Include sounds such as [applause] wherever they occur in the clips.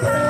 Yeah. [laughs]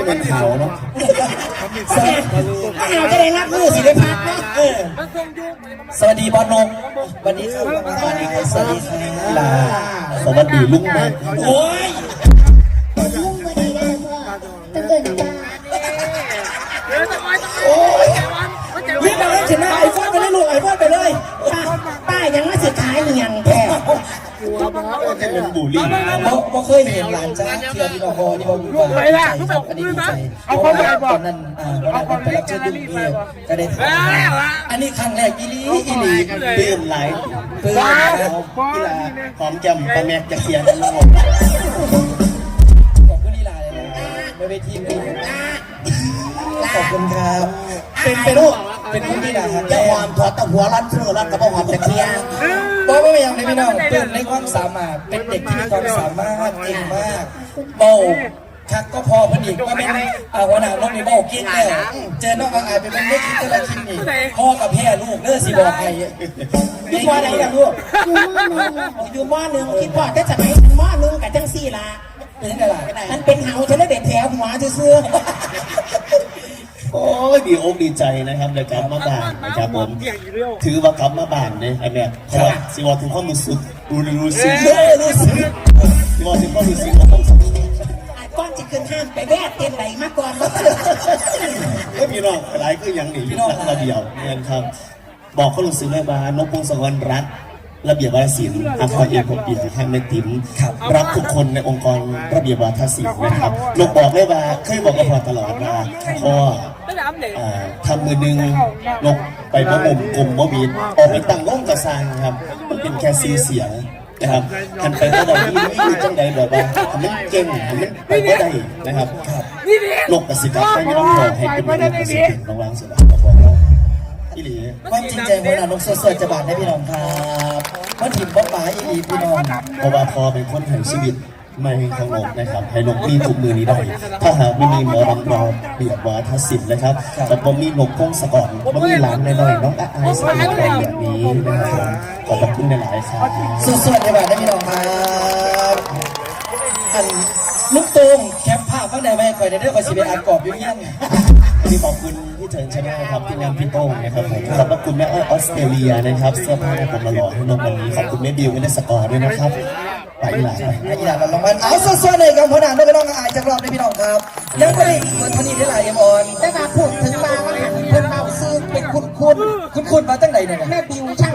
จะเป็นขาวเนาะถ้าเอาจะได้รับมือสิได้พักเนาะเออสวัสดีบอลนงวันนี้ครับสวัสดีครับสวัสดีครับสวัสดีลุงแม่โอ้ยลุงก็ดีได้พ่อต้องเกินจ้าโอ้ยรีบเอาให้ชนะไอโฟอนไปเลยลูกไอโฟอนไปเลยป้ายังไม่สุดท้ายเงี ยงแท้จะเป็นบุรีบ่บ่เคยเห็นหลานจ้าเที่ยวที่เราพอที่เราดูว่าดีใจครับอันนี้ดีใจเพราะว่าตอนนั้นอ่าวันนั้นไปรับเชิญที่กรุงเทพก็ได้ถ่ายอันนี้ครั้งแรกอีหลีอีหลีเลื่อมไหลเพื่อนกีฬาหอมแก้มตะแมกจะเขียนลงขอบคุณลีลาเลยนะไม่ไปทีมนี้ขอบคุณครับเป็นไปลูกเป็นคุณลีลาครับจะแย่หอมถอดตะหัวรัดเชื่อรัดกระเพาะหอมจะเขียน บอกว่าไม่ยังเลยพี่น้องตื่นในความสามารถ เป็นเด็กที่มีความสามารถเก่งมากเบาชักก็พอพอดีก็เป็นอาหัวหน้าน้องนี่เบาเก่งแล้วเจอน้องอายเป็นไม่คิดก็ละคิดนี่พ่อกับแพ่ลูกเด้อสิบอกให้พี่ว่าอะไรกันลูกอยู่มอหนึ่งอยู่มอหนึ่งคิดว่าจะสมัยมอหนึ่งกับจังสี่ละเป็นยังไงล่ะมันเป็นเฮาเธอแล้วเด็ดแถวหัวเสื้อ โอ้ยดีอกดีใจนะครับในกลับมาบ้านนะครับผมถือว่ากลับมาบ้านเนี่ยไอ้แม่เพราะว่าสิวอถึงความรู้สึกรู้รู้สึกเออรู้สึกสิวอถึงความรู้สึกของผมสักก้อนจะขึ้นห้ามไปแวดเต็มไหลมาก่อนไม่มีหรอกหลายคือยังหนีรักระเดียวเนี่ยครับบอกเขารู้สึกเลยว่านกพงศวรรณรักระเบียบวาทศิลป์อาคารเอกผมเปียกให้แม่ติ๋มรักทุกคนในองค์กรระเบียบวาทศิลป์นะครับนกบอกเลยว่าเคยบอกกับพ่อตลอดว่าพ่อ อ่าทำมือหนึงนกไปบ่มุมกลมบ่บีดออกไปตั้งร่องกระซังครับ มันเป็นแค่ซีเสียงนะครับหันไปก็ได้ยี่ยี่จังใดแบบว่าทำมันเก่งทำมันไปก็ได้นะครับนกกระสิกับไปไม่ต้องรอให้เป็นนกกระสิเก่งระวังสุดก็บอกว่าอีหลีความจริงใจหัวหน้านกสดๆจะบาดให้พี่น้องครับมันถิ่มบ๊อบป๋าอีหลีพี่น้องเพราะว่าพอเป็นคนแห่งชีวิต ไม่ให้ของนกนะครับ ให้นกมีทุกมือนี้ได้ ถ้าหากไม่มีหมอรำรอเบียบวาทศิลป์นะครับจะบ่มีนกพงศกรบ่มีหลานน้อยๆน้องอาอายสมัยก่อนแบบนี้นะครับขอบพระคุณหลายๆครับสดๆจะบาดให้พี่น้องครับอันลูกโตงแคปภาพข้างในไว้คอยได้เด้อคอยสิไปอ่านกรอบอยู่เงี้ยวันนี้ขอบคุณพี่เฉินชาแนลครับที่นำพี่โต้งนะครับผมขอบพระคุณแม่อ้อยออสเตรเลียนะครับเสื้อผ้าผมมาหล่อให้นกวันนี้ขอบคุณแม่บิวไม่ได้สกอร์ด้วยนะครับ อีหลายให้ยีหลานเราลองมันเอาสดๆเลยกับหัวหน้านกกระน้องอายจากรอบได้พี่น้องครับ ยังไม่ได้เหมือนเท่นี้ได้หลายเอ็มออนแต่มาพูดถึงมาว่าเพิ่นเราซื้อเป็นคุณคุณคุณคุณมาตั้งไหนเนี่ยแม่บิวช่าง